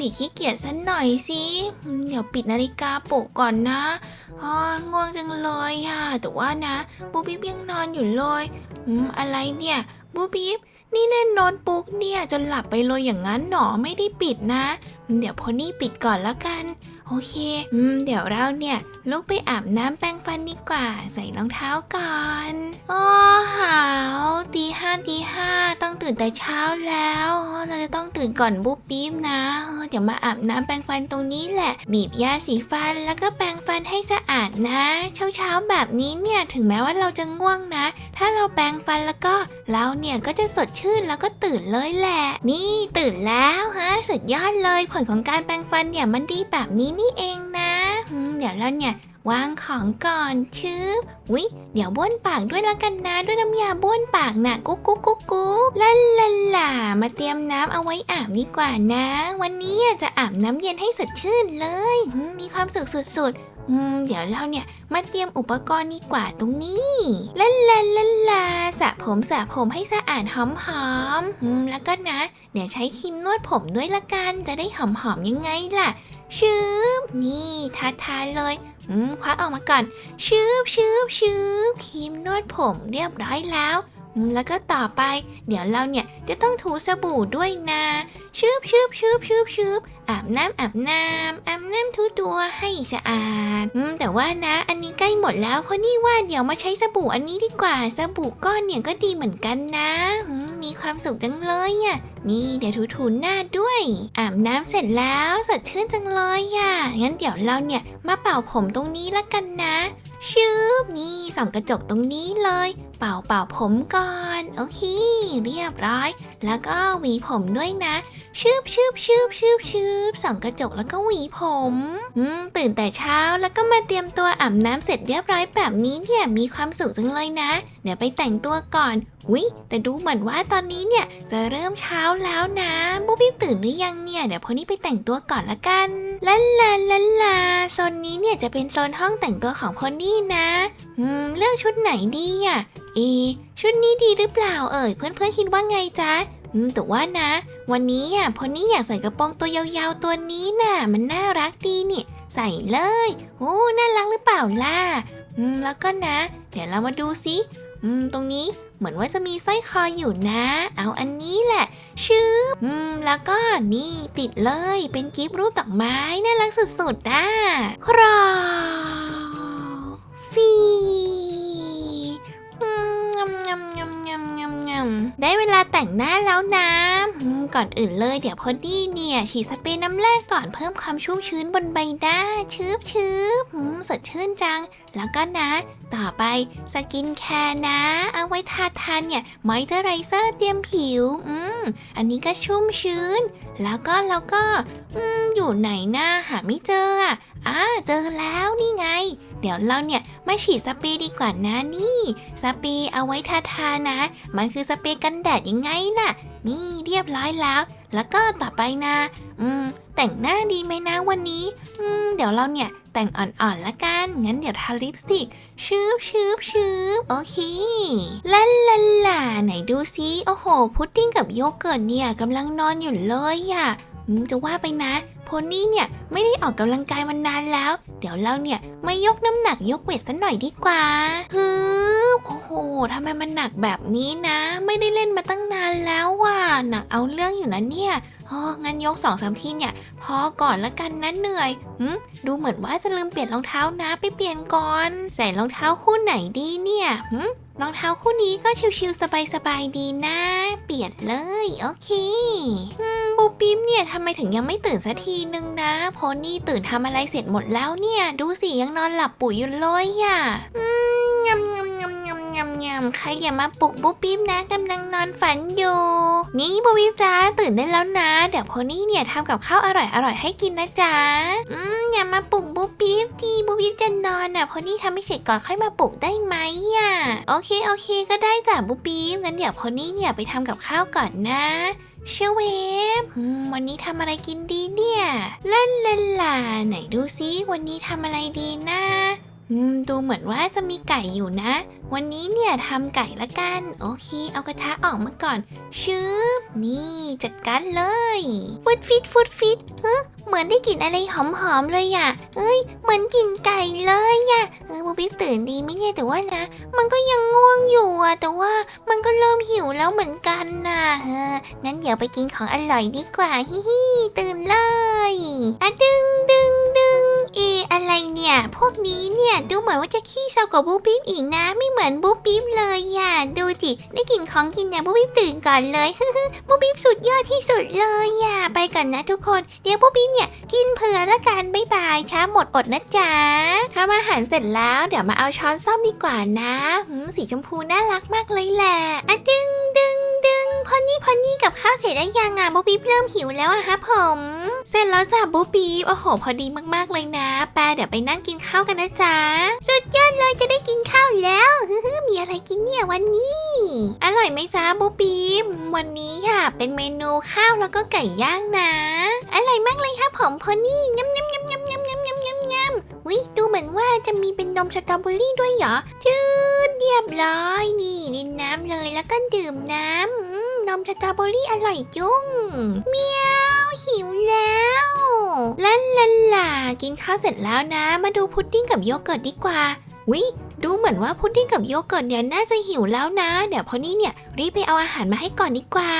ปิดขี้เกียจสักหน่อยสิเดี๋ยวปิดนาฬิกาปลุกก่อนนะอ๋อง่วงจังเลยค่ะแต่ว่านะบูบิบยังนอนอยู่เลยอืมอะไรเนี่ยบูบิบนี่เล่นโนอนปุ๊กเนี่ยจนหลับไปเลยอย่างนั้นหนอไม่ได้ปิดนะ เดี๋ยวพอนี่ปิดก่อนละกัน โอเค อืม เดี๋ยวเราเนี่ยลุกไปอาบน้ำแปรงฟันดีกว่า ใส่รองเท้าก่อน โอ้หาวตีห้าตีห้าต้องตื่นแต่เช้าแล้วอ้อเราจะต้องตื่นก่อนบุ๊บปิ๊บนะอ้อเดี๋ยวมาอาบน้ำแปรงฟันตรงนี้แหละ บีบยาสีฟันแล้วก็แปรงฟันให้สะอาดนะเช้าเช้าๆแบบนี้เนี่ยถึงแม้ว่าเราจะง่วงนะ ถ้าเราแปรงฟันแล้วก็เราเนี่ยก็จะสดชื่นแล้วก็ตื่นเลยแหละ นี่ตื่นแล้วฮะสุดยอดเลยผลของการแปรงฟันเนี่ยมันดีแบบนี้นี่เองนะอืมเดี๋ยวเราเนี่ยวางของก่อนชืบวิเดี๋ยวบ้วนปากด้วยละกันนะ ด้วยน้ำยาบ้วนปากน่ะกุ๊กกุ๊กกุ๊กกุ๊กลาลาลามาเตรียมน้ำเอาไว้อาบดีกว่านะ วันนี้จะอาบน้ำเย็นให้สดชื่นเลยอืมมีความสุขสุดๆอืมเดี๋ยวเราเนี่ยมาเตรียมอุปกรณ์ดีกว่าตรงนี้ลาลาลาลาสระผมสระผมให้สะอาดหอมหอมๆอืมแล้วก็นะ เดี๋ยวใช้ครีมนวดผมด้วยละกัน จะได้หอมหอมๆยังไงล่ะ ชืบนี่ทาทาเลยอืมคว้าออกมาก่อนชืบชืบชืบครีมนวดผมเรียบร้อยแล้วอืมแล้วก็ต่อไป เดี๋ยวเราเนี่ยจะต้องถูสบู่ด้วยนะชืบชืบชืบชืบชืบอาบน้ำอาบน้ำอาบน้ำทุตัวให้สะอาดอืมแต่ว่านะ อันนี้ใกล้หมดแล้วคนนี่ว่าเดี๋ยวมาใช้สบู่อันนี้ดีกว่าสบู่ก้อนเนี่ยก็ดีเหมือนกันนะอืมมีความสุขจังเลยอะ นี่เดี๋ยวถูๆหน้าด้วย อาบน้ำเสร็จแล้วสดชื่นจังเลยอะ งั้นเดี๋ยวเราเนี่ยมาเป่าผมตรงนี้ละกันนะ ชืบนี่ส่องกระจกตรงนี้เลย เป่าเป่าผมก่อน โอเคเรียบร้อย แล้วก็หวีผมด้วยนะ ชืบชืบชืบชืบชืบส่องกระจกแล้วก็หวีผมอืมตื่นแต่เช้าแล้วก็มาเตรียมตัวอาบน้ำเสร็จเรียบร้อยแบบนี้เนี่ยมีความสุขจังเลยนะเดี๋ยวไปแต่งตัวก่อนวิแต่ดูเหมือนว่าตอนนี้เนี่ยจะเริ่มเช้าแล้วนะบุ๊บบิ๊บตื่นหรือยังเนี่ยเดี๋ยวพอนี้ไปแต่งตัวก่อนละกันลาลาลาลาโซนนี้เนี่ยจะเป็นโซนห้องแต่งตัวของพอนี่นะอืมเลือกชุดไหนดีอะเอชุดนี้ดีหรือเปล่าเอ่ยเพื่อนๆคิดว่าไงจ๊ะอืมแต่ว่านะ วันนี้อะพอนี่อยากใส่กระโปรงตัวยาวๆตัวนี้น่ะ มันน่ารักดีนี่ ใส่เลยโอ้น่ารักหรือเปล่าล่ะอืมแล้วก็นะ เดี๋ยวเรามาดูซิ อืม ตรงนี้เหมือนว่าจะมีสร้อยคออยู่นะ เอาอันนี้แหละชื่ออืม แล้วก็นี่ติดเลย เป็นกิฟต์รูปดอกไม้น่ารักสุดๆอะครอฟี ได้เวลาแต่งหน้าแล้วนะอืมก่อนอื่นเลยเดี๋ยวพอดีเนี่ย ฉีดสเปรย์น้ำแร่ก่อนเพิ่มความชุ่มชื้นบนใบหน้าชืบชืบอืมสดชื่นจัง แล้วก็นะ ต่อไปสกินแคร์นะ เอาไว้ทาทานเนี่ยมอยเจอไรเซอร์เตรียมผิว อืมอันนี้ก็ชุ่มชื้น แล้วก็แล้วก็ อืมอยู่ไหนนะหาไม่เจออะอ่าเจอแล้วนี่ไง เดี๋ยวเราเนี่ยมาฉีดสเปรย์ดีกว่านะนี่ สเปรย์เอาไว้ทาทานะ มันคือสเปรย์กันแดดยังไงล่ะ นี่เรียบร้อยแล้ว แล้วก็ต่อไปนะ อืม แต่งหน้าดีไหมนะวันนี้ อืม เดี๋ยวเราเนี่ยแต่งอ่อนๆละกัน งั้นเดี๋ยวทาลิปสติกชืบชืบชืบโอเคลาลาลาไหนดูซิโอ้โห พุดดิ้งกับโยเกิร์ตเนี่ยกำลังนอนอยู่เลยอะอืมจะว่าไปนะ นี่เนี่ยไม่ได้ออกกำลังกายมานานแล้ว เดี๋ยวเราเนี่ยมายกน้ำหนักยกเวทสักหน่อยดีกว่าฮึโอ้โหทำไมมันหนักแบบนี้นะ ไม่ได้เล่นมาตั้งนานแล้วว่ะหนักเอาเรื่องอยู่นะเนี่ย อ๋องั้นยกสองสามทีเนี่ย พอก่อนละกันนะเหนื่อยหืมดูเหมือนว่าจะลืมเปลี่ยนรองเท้านะไปเปลี่ยนก่อน ใส่รองเท้าคู่ไหนดีเนี่ยหืมรองเท้าคู่นี้ก็ชิวๆสบายๆดีนะ เปลี่ยนเลย โอเคบูปิ๊มเนี่ยทำไมถึงยังไม่ตื่นสักทีนึงนะโพนี่ตื่นทำอะไรเสร็จหมดแล้วเนี่ย ดูสิยังนอนหลับปุ๋ยอยู่เลยอะ อืม ยำยำยำใครอย่ามาปลุกบูปิ๊มนะกำลังนอนฝันอยู่ นี่บูปิ๊มจ้าตื่นได้แล้วนะ เดี๋ยวโพนี่เนี่ยทำกับข้าวอร่อยๆให้กินนะจ๊ะอืมอย่ามาปลุกบูปิ๊มทีบูปิ๊มจะนอนอะโพนี่ทำไม่เสร็จก่อนค่อยมาปลุกได้ไหมอะโอเคโอเค ก็ได้จ้ะบูปิ๊มงั้นเดี๋ยวโพนี่เนี่ยไปทำกับข้าวก่อนนะเชเวฟวันนี้ทำอะไรกินดีเนี่ยลาลาลาไหนดูซิ วันนี้ทำอะไรดีนะ อืมดูเหมือนว่าจะมีไก่อยู่นะ วันนี้เนี่ยทำไก่ละกัน โอเค เอากระทะออกมาก่อน ชืบนี่จัดการเลยฟุดฟิตฟุดฟิตเฮ้เหมือนได้กลิ่นอะไรหอมๆเลยอะเอ้ย เหมือนกลิ่นไก่เลยอะเออบูบี้ตื่นดีไหมเนี่ยแต่ว่านะ มันก็ยังง่วงอยู่อะแต่ว่ามันก็เริ่มหิวแล้วเหมือนกันนะเอองั้นเดี๋ยวไปกินของอร่อยดีกว่า ฮิฮิตื่นเลยอะดึงดึงดึง เออะไรเนี่ย พวกนี้เนี่ยดูเหมือนว่าจะขี้เศร้ากว่าบูบี้อีกนะ ไม่เหมือนบูบี้เลยอะดูจิได้กลิ่นของกินเนี่ยบูบี้ตื่นก่อนเลยบูบี้สุดยอดที่สุดเลยอะไปก่อนนะทุกคน เดี๋ยวบูบี้เนี่ยกินเผื่อละกันบ๊ายบายช้าหมดอดนะจ๊ะทำอาหารเสร็จแล้วเดี๋ยวมาเอาช้อนซ่อมดีกว่านะหืมสีชมพูน่ารักมากเลยแหละอะดึงดึงดึงพอนี่พอนี่กับข้าวเสร็จแล้วยังอะบูบี้เริ่มหิวแล้วอะฮะผม เสร็จแล้วจ้ะบูบีโอ้โห พอดีมากๆเลยนะ แปรเดี๋ยวไปนั่งกินข้าวกันนะจ๊ะ สุดยอดเลยจะได้กินข้าวแล้วฮึ่มีอะไรกินเนี่ยวันนี้ อร่อยไหมจ๊ะบูบีวันนี้ค่ะ เป็นเมนูข้าวแล้วก็ไก่ย่างนะ อร่อยมากเลยครับผมพอนี่ยำยำยำยำยำยำยำยำยำวิดูเหมือนว่าจะมีเป็นนมสตรอเบอรี่ด้วยเหรอจืดเรียบร้อยนี่ดินน้ำเลยแล้วก็ดื่มน้ำนมสตรอเบอรี่อร่อยจุ้งเมียว แล้ว ลันลันล่ะกินข้าวเสร็จแล้วนะ มาดูพุดดิ้งกับโยเกิร์ตดีกว่า วิ ดูเหมือนว่าพุดดิ้งกับโยเกิร์ตเนี่ยน่าจะหิวแล้วนะ เดี๋ยวพอนี่เนี่ยรีบไปเอาอาหารมาให้ก่อนดีกว่า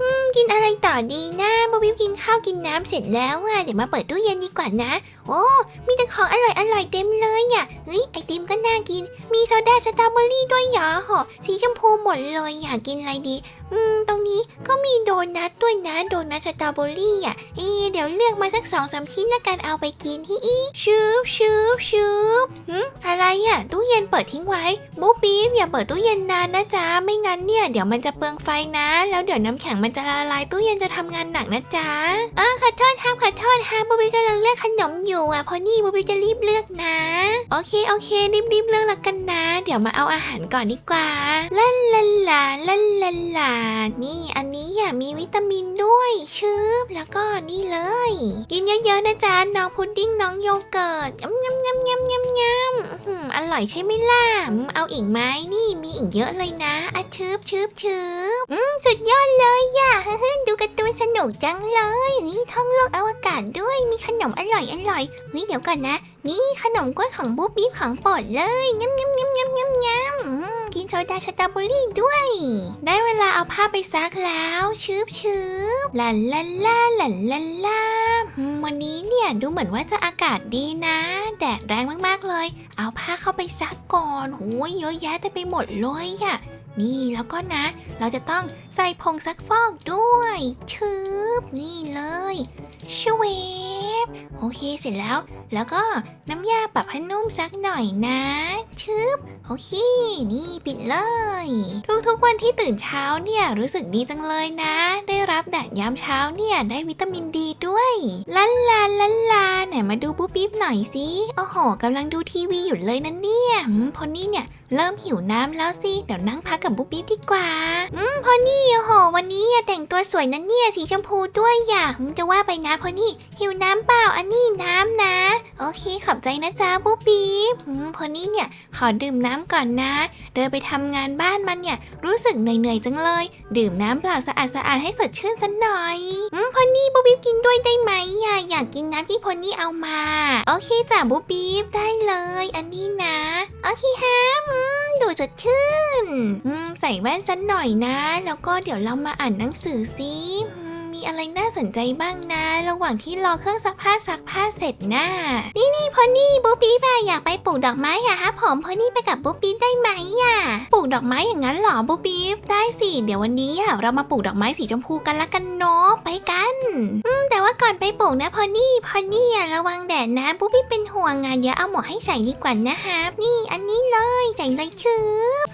อืมกินอะไรต่อดีนะบอบิวกินข้าวกินน้ำเสร็จแล้วอะเดี๋ยวมาเปิดตู้เย็นดีกว่านะ โอ้มีแต่ของอร่อยอร่อยๆเต็มเลยอะเฮ้ยไอติมก็น่ากิน มีโซดาสตรอเบอรี่ด้วยเหรอหอสีชมพูหมดเลยอยากกินอะไรดี อืมตรงนี้ก็มีโดนัทด้วยนะโดนัทสตรอเบอรี่อะเอะเดี๋ยวเลือกมาสักสองสามชิ้นแล้วกันเอาไปกินฮิอีชืบชืบชืบหืมอะไรอะตู้เย็นเปิดทิ้งไว้บูปี๊บอย่าเปิดตู้เย็นนานนะจ๊ะไม่งั้นเนี่ยเดี๋ยวมันจะเปลืองไฟนะ แล้วเดี๋ยวน้ำแข็งมันจะละลายตู้เย็นจะทำงานหนักนะจ๊ะอ่าขอโทษครับขอโทษฮะบูปีกำลังเลือกขนมอยู่อะพราะนี่บูปีจะรีบเลือกนะ โอเคโอเครีบรีบเลือกแล้วกันนะ เดี๋ยวมาเอาอาหารก่อนดีกว่าลาลาลาลาลาลานี่อันนี้อย่ามีวิตามินด้วยชืบแล้วก็นี่เลย กินเยอะๆนะจ๊ะน้องพุดดิ้งน้องโยเกิร์ตยำยำยำยำยำยำอือหืออร่อยใช่ไหมล่ะเอาอีกไหมนี่มีอีกเยอะเลยนะอะชืบชืบชืบอืมสุดยอดเลยย่ะ ดูการ์ตูนสนุกจังเลยเฮ้ยท่องโลกอวกาศด้วยมีขนมอร่อยอร่อยเฮ้ยเดี๋ยวก่อนนะ นี่ขนมกล้วยของบุ๊บบี้ของโปรดเลยยำยำยำยำยำยำอืมกินโซดาสตรอเบอรี่ด้วย ได้เวลาเอาผ้าไปซักแล้วชืบชืบลาลาลาลาลาลาวันนี้เนี่ยดูเหมือนว่าจะอากาศดีนะ แดดแรงมากๆเลย เอาผ้าเข้าไปซักก่อนโอ้ยเยอะแยะเต็มไปหมดเลยอะ นี่แล้วก็นะ เราจะต้องใส่ผงซักฟอกด้วยชืบนี่เลยชเวฟโอเคเสร็จแล้ว แล้วก็น้ำยาปรับผ้านุ่มสักหน่อยนะชึบ โอเค นี่ปิดเลย ทุกๆวันที่ตื่นเช้าเนี่ยรู้สึกดีจังเลยนะ ได้รับแดดยามเช้าเนี่ยได้วิตามินดีด้วยลันลาลันลาไหนมาดูปุ๊บปิ๊บหน่อยสิโอ้โหกำลังดูทีวีอยู่เลยนะเนี่ยพอนี่เนี่ยเริ่มหิวน้ำแล้วสิ เดี๋ยวนั่งพักกับปุ๊บปิ๊บดีกว่า อืมพอนี่โอ้โห วันนี้แต่งตัวสวยนะเนี่ยสีชมพูด้วยอย่าอืมจะว่าไปนะพอนี่ หิวน้ำเปล่าอันนี้น้ำนะ โอเคขอบใจนะจ๊ะปุ๊บปิ๊บอืมพอนี่เนี่ย ขอดื่มน้ำก่อนนะ เดินไปทำงานบ้านมันเนี่ย รู้สึกเหนื่อยๆจังเลย ดื่มน้ำเปล่าสะอาดสะอาดๆให้สดชื่นสักหน่อยอืมพอนี่ปุ๊บปิ๊บกินด้วยได้ไหมอะอยากกินน้ำที่พอนี่เอามา โอเคจ้ะปุ๊บปิ๊บได้เลย อันนี้นะ โอเคฮะอืมดูสดชื่นอืมใส่แว่นสักหน่อยนะ แล้วก็เดี๋ยวเรามาอ่านหนังสือสิอื มีอะไรน่าสนใจบ้างนะ ระหว่างที่รอเครื่องซักผ้าซักผ้าเสร็จนะนี่นี่พอนี่ปุ๊บปิ๊บอะอยากไปปลูกดอกไม้อะฮะผมพอนี่ไปกับปุ๊บปิ๊บได้ไหมอะปลูกดอกไม้อย่างนั้นหรอปุ๊บปิ๊บได้สิเดี๋ยววันนี้อะเรามาปลูกดอกไม้สีชมพูกันละกันเนาะไปกันอืมแต่ว่าก่อนไปปลูกนะพอนี่พอนี่อะระวังแดดนะปุ๊บปิ๊บเป็นห่วงงานเดี๋ยวเอาหมวกให้ใส่ดีกว่านะคะนี่อันนี้เลยใส่เลยชื่อ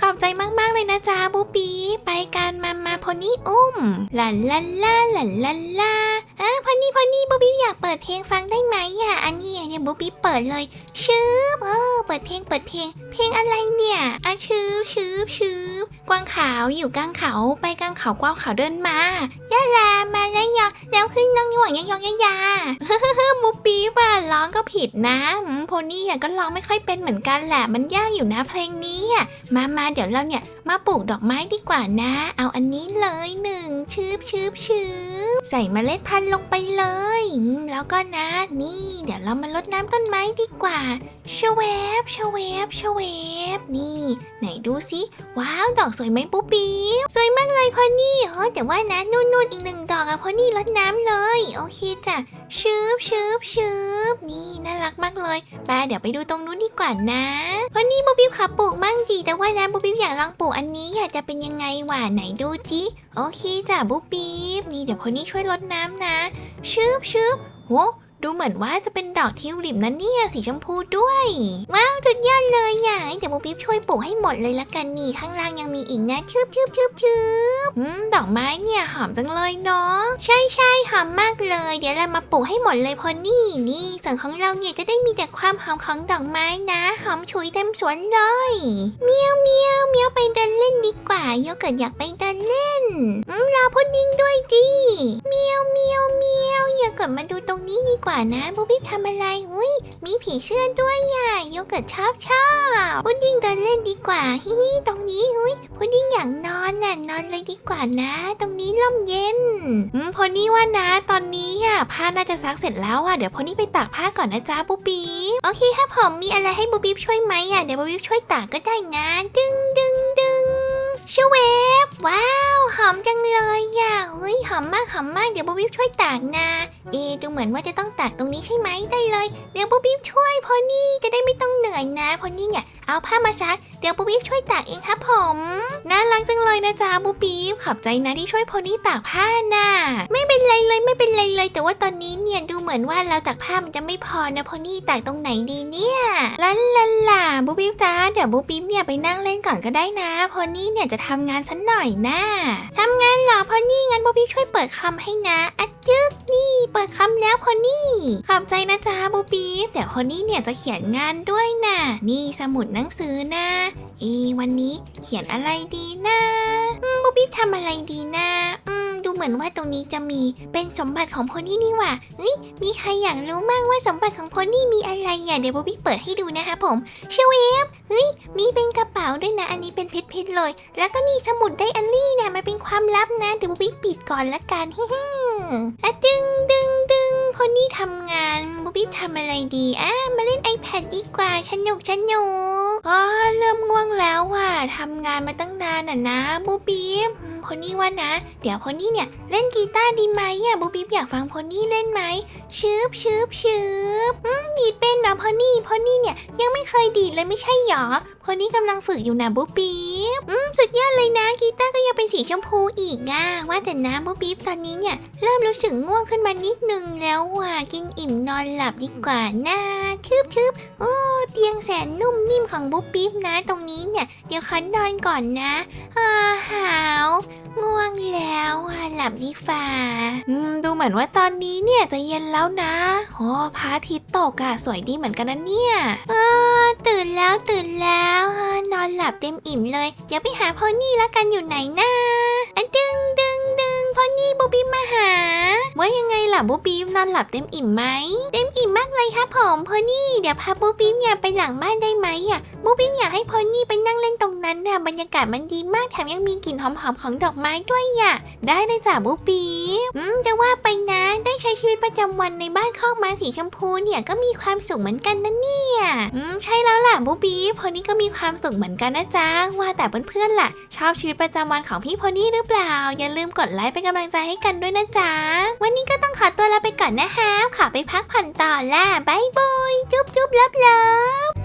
ขอบใจมากๆเลยนะจ๊ะปุ๊บปิ๊บไปกันมามาพอนี่อุ้มลาลาลาลาลาลาเออพอนี่พอนี่บูบี้อยากเปิดเพลงฟังได้ไหมอะอันนี้อะเนี่ยบูบี้เปิดเลยชืบเออเปิดเพลงเปิดเพลง เพลงอะไรเนี่ยอะชืบชืบชืบกวางขาวอยู่กลางเขาไปกลางเขากวางขาวเดินมายาลามาแล้วยอแล้วขึ้นน้อง วงยะยองยะยาบูปีว่าร้องก็ผิดนะอืมโพนี่อะก็ร้องไม่ค่อยเป็นเหมือนกันแหละ มันยากอยู่นะเพลงนี้อะมามาเดี๋ยวเราเนี่ยมาปลูกดอกไม้ดีกว่านะ เอาอันนี้เลยหนึ่งชืบชืบชืบใส่เมล็ดพันธุ์ลงไปเลย แล้วก็นะ นี่ เดี๋ยวเรามาลดน้ำต้นไม้ดีกว่าชเวบชเวบชเวบนี่ ไหนดูสิว้าวดอกสวยไหมปุ๊บปี๊บสวยมากเลยพอนี่เออแต่ว่านะนู่นๆอีกหนึ่งดอกอะพอนี่รดน้ำเลยโอเคจ้ะชืบชืบชืบนี่น่ารักมากเลยไปเดี๋ยวไปดูตรงนู้นดีกว่านะพอนี่ปุ๊บปี๊บขับปลูกมั่งจีแต่ว่านะบูบิ๊บอยากลองปลูกอันนี้อยากจะเป็นยังไงวะไหนดูจิโอเคจ้ะบูบิ๊บนี่เดี๋ยวพอนี่ช่วยรดน้ำนะชืบชืบโห ดูเหมือนว่าจะเป็นดอกทิวลิปนะเนี่ยสีชมพูด้วย ว้าวสุดยอดเลยอะเดี๋ยวโบปิ๊บช่วยปลูกให้หมดเลยละกันนี่ข้างล่างยังมีอีกนะชืบชืบชืบชืบอืมดอกไม้เนี่ยหอมจังเลยเนาะใช่ใช่หอมมากเลย เดี๋ยวเรามาปลูกให้หมดเลยพอนี่นี่ส่วนของเราเนี่ยจะได้มีแต่ความหอมของดอกไม้นะหอมฉุยเต็มสวนเลยเมียวเมียวเมียวไปเดินเล่นดีกว่าโยเกิร์ตอยากไปเดินเล่นอืมรอพุดดิ้งด้วยจีเมียวเมียวเมียวโยเกิร์ตมาดูตรงนี้ดีกว่านะบปิ๊บทำอะไรอุ้ยมีผีเสื้อด้วยอะโยเกิร์ตชอบชอบพุดดิ้งเดินเล่นดีกว่าฮิฮิตรงนี้อุ้ยพุดดิ้งอยากนอนน่ะนอนเลยดีกว่านะ ตรงนี้ร่มเย็นอืมพอนี่ว่านะ ตอนนี้อะผ้าน่าจะซักเสร็จแล้วอะเดี๋ยวพอนี่ไปตากผ้าก่อนนะจ๊ะปุ๊บปิ๊บโอเคถ้าผมมีอะไรให้ปุ๊บปิ๊บช่วยไหมอะเดี๋ยวปุ๊บปิ๊บช่วยตากก็ได้นะ ดึงดึงดึง ชเวบว้าว หอมจังเลยอะเฮ้ยหอมมากหอมมากเดี๋ยวปุ๊บปิ๊บช่วยตากนะ เอดูเหมือนว่าจะต้องตากตรงนี้ใช่ไหมได้เลย เดี๋ยวปุ๊บปิ๊บช่วยพอนี่จะได้ไม่ต้องเหนื่อยนะพอนี่เนี่ยเอาผ้ามาซักเดี๋ยวปุ๊บปิ๊บช่วยตากเองครับผมน่ารักจังเลยนะจ๊ะปุ๊บปิ๊บขอบใจนะที่ช่วยพอนี่ตากผ้าน่ะไม่เป็นไรเลยไม่เป็นไรเลย แต่ว่าตอนนี้เนี่ยดูเหมือนว่าเราตากผ้ามันจะไม่พอนะพอนี่ตากตรงไหนดีเนี่ยลันลันล่ะปุ๊บปิ๊บจ้าเดี๋ยวปุ๊บปิ๊บเนี่ยไปนั่งเล่นก่อนก็ได้นะ พอนี่เนี่ยจะทำงานสักหน่อยนะทำงานเหรอพอนี่งั้นบูบี้ช่วยเปิดคำให้นะอะจึกนี่ เปิดคำแล้วพอนี่ขอบใจนะจ๊ะบูบี้เดี๋ยวพอนี่เนี่ยจะเขียนงานด้วยนะนี่สมุดหนังสือนะเอวันนี้เขียนอะไรดีนะบูบี้ทำอะไรดีนะอืม เหมือนว่าตรงนี้จะมีเป็นสมบัติของพอนี่นี่หว่าเฮ้ยมีใครอยากรู้มั่งว่าสมบัติของพอนี่มีอะไรอะเดี๋ยวบูปี๊บเปิดให้ดูนะคะผมเชเวฟเฮ้ยมีเป็นกระเป๋าด้วยนะ อันนี้เป็นเพชรๆเลย แล้วก็นี่สมุดไดอารี่นะมันเป็นความลับนะเดี๋ยวบูปี๊บปิดก่อนละกันฮึ่มๆอะดึงดึงดึงพอนี่ทำงานบูบี้ทำอะไรดีอะมาเล่น iPad ดีกว่าสนุกสนุกอ๋อเริ่มง่วงแล้วว่ะทำงานมาตั้งนานอะนะบูบี้ พอนี่ว่านะ เดี๋ยวพอนี่เนี่ยเล่นกีตาร์ดีไหมอะบูบี้อยากฟังพอนี่เล่นไหมชืบชืบชืบอืมดีดเป็นเหรอพอนี่พอนี่เนี่ยยังไม่เคยดีดเลยไม่ใช่หรอพอนี่กำลังฝึกอยู่นะบูบี้อืมสุดยอดเลยนะกีตาร์ก็ยังเป็นสีชมพูอีกอะว่าแต่นะบูบี้ตอนนี้เนี่ยเริ่มรู้สึกง่วงขึ้นมานิดนึงแล้วว่ะกินอิ่มนอนหลับดีกว่านะ ชืบชืบโอ้เตียงแสนนุ่มนิ่มของบุ๊บปิ๊บนะตรงนี้เนี่ย เดี๋ยวขอนอนก่อนนะอาหาวง่วงแล้วอะหลับดีฝ่าอืมดูเหมือนว่าตอนนี้เนี่ยจะเย็นแล้วนะโอ้พระอาทิตย์ตกอะสวยดีเหมือนกันนะเนี่ย เออ ตื่นแล้วตื่นแล้วเออนอนหลับเต็มอิ่มเลย เดี๋ยวไปหาพ่อนี่แล้วกันอยู่ไหนนะอะดึง ดึงดึงพ่อนี่บุ๊บปิ๊บมาหา ว่ายังไงล่ะบูบีมนอนหลับเต็มอิ่มไหม เต็มอิ่มมากเลยครับผมพอนี่เดี๋ยวพาบูบีมเนี่ยไปหลังบ้านได้ไหมอะบูบีมอยากให้พอนี่ไปนั่งเล่นตรงนั้นน่ะบรรยากาศมันดีมากแถมยังมีกลิ่นหอมๆของดอกไม้ด้วยอะได้เลยจ้ะบูบีมอืมจะว่าไปนะได้ใช้ชีวิตประจำวันในบ้านคอกม้าสีชมพูเนี่ยก็มีความสุขเหมือนกันนะเนี่ยอืมใช่แล้วล่ะบูบีพอนี่ก็มีความสุขเหมือนกันนะจ๊ะว่าแต่เพื่อนๆล่ะ ชอบชีวิตประจำวันของพี่พอนี่หรือเปล่า อย่าลืมกดไลค์เป็นกำลังใจให้กันด้วยนะจ๊ะ วันนี้ก็ต้องขอตัวลาไปก่อนนะคะขอไปพักผ่อนต่อละบายบายจุ๊บจุ๊บเลิฟเลิฟ